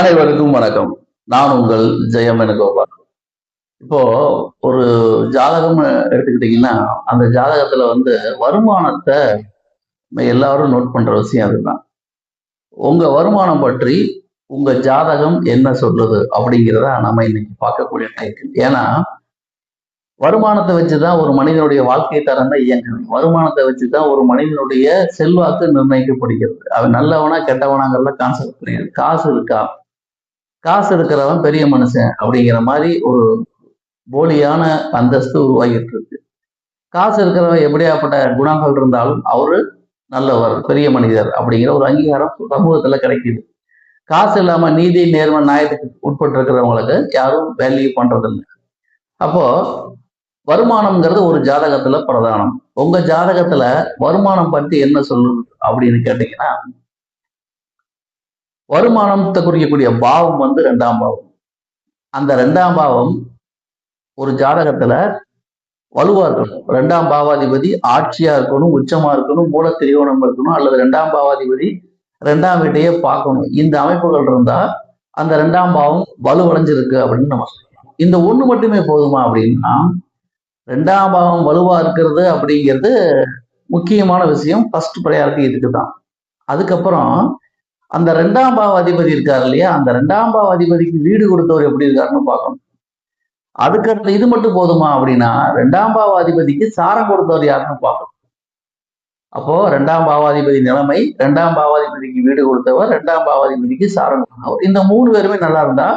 அனைவருக்கும் வணக்கம். நான் உங்கள் ஜெயம் கோபால். இப்போ ஒரு ஜாதகம் எடுத்துக்கிட்டீங்கன்னா அந்த ஜாதகத்துல வந்து வருமானத்தை நம்ம எல்லாரும் நோட் பண்ற விஷயம் அதுதான். உங்க வருமானம் பற்றி உங்க ஜாதகம் என்ன சொல்லுது அப்படிங்கிறத நம்ம இன்னைக்கு பார்க்கக்கூடிய டைட்டில் ஏன்னா வருமானத்தை வச்சுதான் ஒரு மனிதனுடைய வாழ்க்கை தரம் தான் இயங்குது. வருமானத்தை வச்சுதான் ஒரு மனிதனுடைய செல்வாக்கு நிர்ணயிக்கப்படுகிறது. அவன் நல்லவனா கெட்டவனாங்கிறத கான்செப்ட் கிடையாது காசு இருக்கா? காசு இருக்கிறவன் பெரிய மனுஷன் அப்படிங்கிற மாதிரி ஒரு போலியான அந்தஸ்து உருவாகிட்டு இருக்கு காசு இருக்கிறவன் எப்படியாப்பட்ட குணங்கள் இருந்தாலும் அவரு நல்லவர் பெரிய மனிதர் அப்படிங்கிற ஒரு அங்கீகாரம் சமூகத்துல கிடைக்குது. காசு இல்லாம நீதி நேர்ம நியாயத்துக்கு உட்பட்டு இருக்கிறவங்களுக்கு யாரும் வேல்யூ பண்றதில்லை. அப்போ வருமானம்ங்கிறது ஒரு ஜாதகத்துல பிரதானம். உங்க ஜாதகத்துல வருமானம் பற்றி என்ன சொல்லு அப்படின்னு கேட்டீங்கன்னா வருமானத்தை குறிக்கக்கூடிய பாவம் வந்து ரெண்டாம் பாவம். அந்த ரெண்டாம் பாவம் ஒரு ஜாதகத்துல வலுவா இருக்கணும். ரெண்டாம் பாவாதிபதி ஆட்சியா இருக்கணும் உச்சமா இருக்கணும் மூல திரிகோணம் இருக்கணும் அல்லது ரெண்டாம் பாவாதிபதி ரெண்டாம் வீட்டையே பார்க்கணும். இந்த அமைப்புகள் இருந்தா அந்த ரெண்டாம் பாவம் வலுவடைஞ்சிருக்கு அப்படின்னு நம்ம சொல்லலாம். இந்த ஒண்ணு மட்டுமே போதுமா அப்படின்னா ரெண்டாம் பாவம் வலுவா இருக்கிறது அப்படிங்கிறது முக்கியமான விஷயம். ஃபர்ஸ்ட் ப்ரையாரிட்டி இதுக்கு தான் அதுக்கப்புறம் அந்த ரெண்டாம் பாவ அதிபதி இருக்காரு இல்லையா? அந்த ரெண்டாம் பாவ அதிபதிக்கு வீடு கொடுத்தவர் எப்படி இருக்காருன்னு பார்க்கணும். அதுக்கடுத்து இது மட்டும் போதுமா அப்படின்னா ரெண்டாம் பாவ அதிபதிக்கு சாரம் கொடுத்தவர் யாருன்னு பார்க்கணும். அப்போ ரெண்டாம் பாவாதிபதி நிலைமை ரெண்டாம் பாவாதிபதிக்கு வீடு கொடுத்தவர் ரெண்டாம் பாவாதிபதிக்கு சாரம் கொடுத்தவர். இந்த மூணு பேருமே நல்லா இருந்தா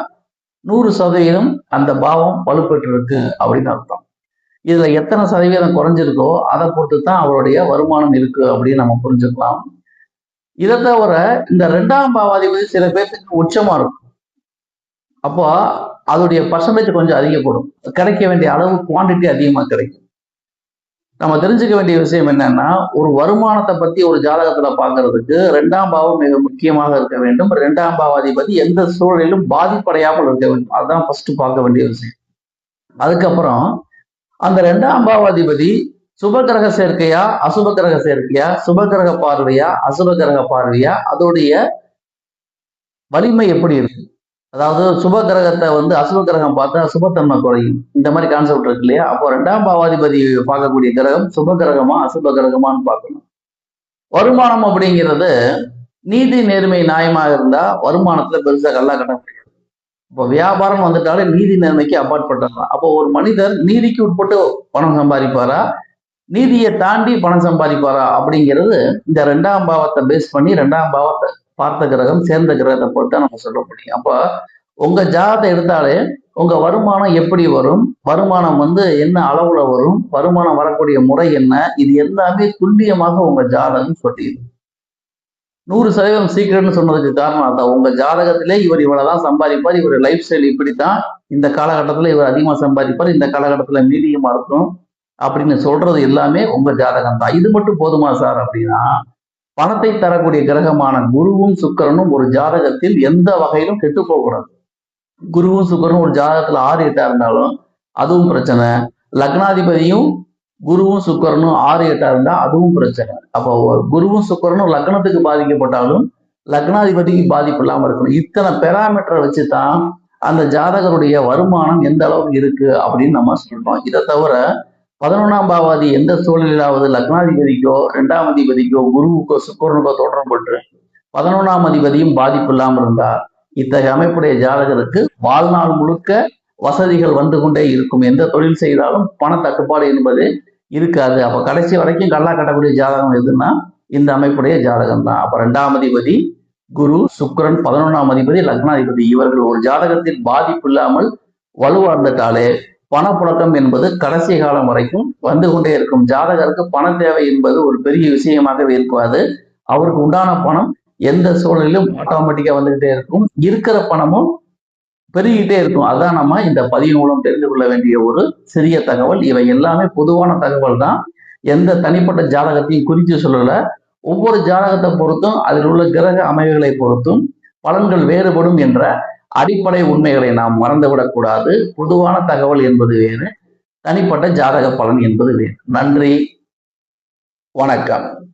நூறு சதவீதம் அந்த பாவம் வலுப்பெற்று இருக்கு அப்படின்னு அர்த்தம். இதுல எத்தனை சதவீதம் குறைஞ்சிருக்கோ அதை பொறுத்து தான் அவருடைய வருமானம் இருக்கு அப்படின்னு நம்ம புரிஞ்சுக்கலாம். இதை தவிர இந்த ரெண்டாம் பாவாதிபதி சில பேர்த்துக்கு உச்சமா இருக்கும். அப்போ அதோடைய பர்சன்டேஜ் கொஞ்சம் அதிகப்படும். கிடைக்க வேண்டிய அளவு குவான்டிட்டி அதிகமாக கிடைக்கும். நம்ம தெரிஞ்சுக்க வேண்டிய விஷயம் என்னன்னா ஒரு வருமானத்தை பத்தி ஒரு ஜாதகத்துல பாக்குறதுக்கு ரெண்டாம் பாவம் மிக முக்கியமாக இருக்க வேண்டும். ரெண்டாம் பாவாதிபதி எந்த சூழலிலும் பாதிப்படையாமல் இருக்க வேண்டும். அதுதான் ஃபர்ஸ்ட் பார்க்க வேண்டிய விஷயம். அதுக்கப்புறம் அந்த ரெண்டாம் பாவாதிபதி சுப கிரக சேர்க்கையா? அசுப கிரக சேர்க்கையா? சுபகிரக பார்வையா? அசுப கிரக பார்வையா? அதோடைய வலிமை எப்படி இருக்கு? அதாவது சுப கிரகத்தை வந்து அசுப கிரகம் பார்த்தா சுபத்தன்மை குறையும். இந்த மாதிரி கான்செப்ட் இருக்கு இல்லையா? அப்போ ரெண்டாம் பாவாதிபதி பார்க்கக்கூடிய கிரகம் சுப கிரகமா அசுப கிரகமான்னு பார்க்கணும். வருமானம் அப்படிங்கிறது நீதி நேர்மை நியாயமாக இருந்தா வருமானத்துல பெருசா கல்லா கட்ட முடியாது. இப்போ வியாபாரம் வந்துட்டாலே நீதி நேர்மைக்கு அப்பாற்பட்டதான் அப்போ ஒரு மனிதர் நீதிக்கு உட்பட்டு பணம் சம்பாதிப்பாரா? நீதியை தாண்டி பணம் சம்பாதிப்பாரா அப்படிங்கிறது இந்த ரெண்டாம் பாவத்தை பேஸ் பண்ணி ரெண்டாம் பாவத்தை பார்த்த கிரகம் சேர்ந்த கிரகத்தை பொறுத்து நம்ம சொல்ல முடியும். அப்போ உங்க ஜாதத்தை எடுத்தாலே உங்க வருமானம் எப்படி வரும்? வருமானம் வந்து என்ன அளவுல வரும்? வருமானம் வரக்கூடிய முறை என்ன? இது எல்லாமே துல்லியமாக உங்க ஜாதகம் சொல்லிடுது நூறு சதவீதம் சீக்கிரம்னு சொன்னதுக்கு காரணம் அதான். உங்க ஜாதகத்திலே இவர் இவ்வளவுதான் சம்பாதிப்பார். இவர் லைஃப் ஸ்டைல் இப்படித்தான். இந்த காலகட்டத்துல இவர் அதிகமா சம்பாதிப்பார். இந்த காலகட்டத்துல மீடியமா இருக்கும். அப்படின்னு சொல்றது எல்லாமே உங்க ஜாதகம் தான். இது மட்டும் போதுமா சார் அப்படின்னா பணத்தை தரக்கூடிய கிரகமான குருவும் சுக்கரனும் ஒரு ஜாதகத்தில் எந்த வகையிலும் கெட்டு போகக்கூடாது. குருவும் சுக்கரனும் ஒரு ஜாதகத்துல ஆறு எட்டா இருந்தாலும் அதுவும் பிரச்சனை. லக்னாதிபதியும் குருவும் சுக்கரனும் ஆறு எட்டா இருந்தா அதுவும் பிரச்சனை. அப்போ குருவும் சுக்கரனும் லக்னத்துக்கு பாதிக்கப்பட்டாலும் லக்னாதிபதிக்கு பாதிப்பு இல்லாமல் இருக்கணும். இத்தனை பெராமீட்டரை வச்சு தான் அந்த ஜாதகருடைய வருமானம் எந்த அளவுக்கு இருக்கு அப்படின்னு நம்ம சொல்றோம். இதை தவிர பதினொன்றாம் பாவாதி எந்த சூழ்நிலையாவது லக்னாதிபதிக்கோ ரெண்டாம் அதிபதிக்கோ குருவுக்கோ சுக்கரனுக்கோ தொடரப்பட்டு பதினொன்றாம் அதிபதியும் பாதிப்பு இல்லாமல் இருந்தா இத்தகைய அமைப்புடைய ஜாதகருக்கு வாழ்நாள் முழுக்க வசதிகள் வந்து கொண்டே இருக்கும். எந்த தொழில் செய்தாலும் பண தட்டுப்பாடு என்பது இருக்காது. அப்ப கடைசி வரைக்கும் கல்லா கட்டக்கூடிய ஜாதகம் எதுன்னா இந்த அமைப்புடைய ஜாதகம் தான் அப்ப ரெண்டாம் அதிபதி குரு சுக்கரன் பதினொன்றாம் அதிபதி லக்னாதிபதி. இவர்கள் ஒரு ஜாதகத்தில் பாதிப்பு இல்லாமல் வலுவார்ந்துட்டாலே பணப்புழக்கம் என்பது கடைசி காலம் வரைக்கும் வந்து கொண்டே இருக்கும். ஜாதகருக்கு பண தேவை என்பது ஒரு பெரிய விஷயமாகவே இருக்காது. அவருக்கு உண்டான பணம் எந்த சூழலிலும் ஆட்டோமேட்டிக்கா வந்துகிட்டே இருக்கும். இருக்கிற பணமும் பெருகிட்டே இருக்கும். அதான் நம்ம இந்த பதிவு மூலம் தெரிந்து கொள்ள வேண்டிய ஒரு சிறிய தகவல். இவை எல்லாமே பொதுவான தகவல் தான். எந்த தனிப்பட்ட ஜாதகத்தையும் குறித்து சொல்லல. ஒவ்வொரு ஜாதகத்தை பொறுத்தும் அதில் உள்ள கிரக அமைவுகளை பொறுத்தும் பலன்கள் வேறுபடும் என்ற அடிப்படை உண்மைகளை நாம் மறந்துவிடக்கூடாது. பொதுவான தகவல் என்பது வேறு. தனிப்பட்ட ஜாதக பலன் என்பது வேறு. நன்றி. வணக்கம்.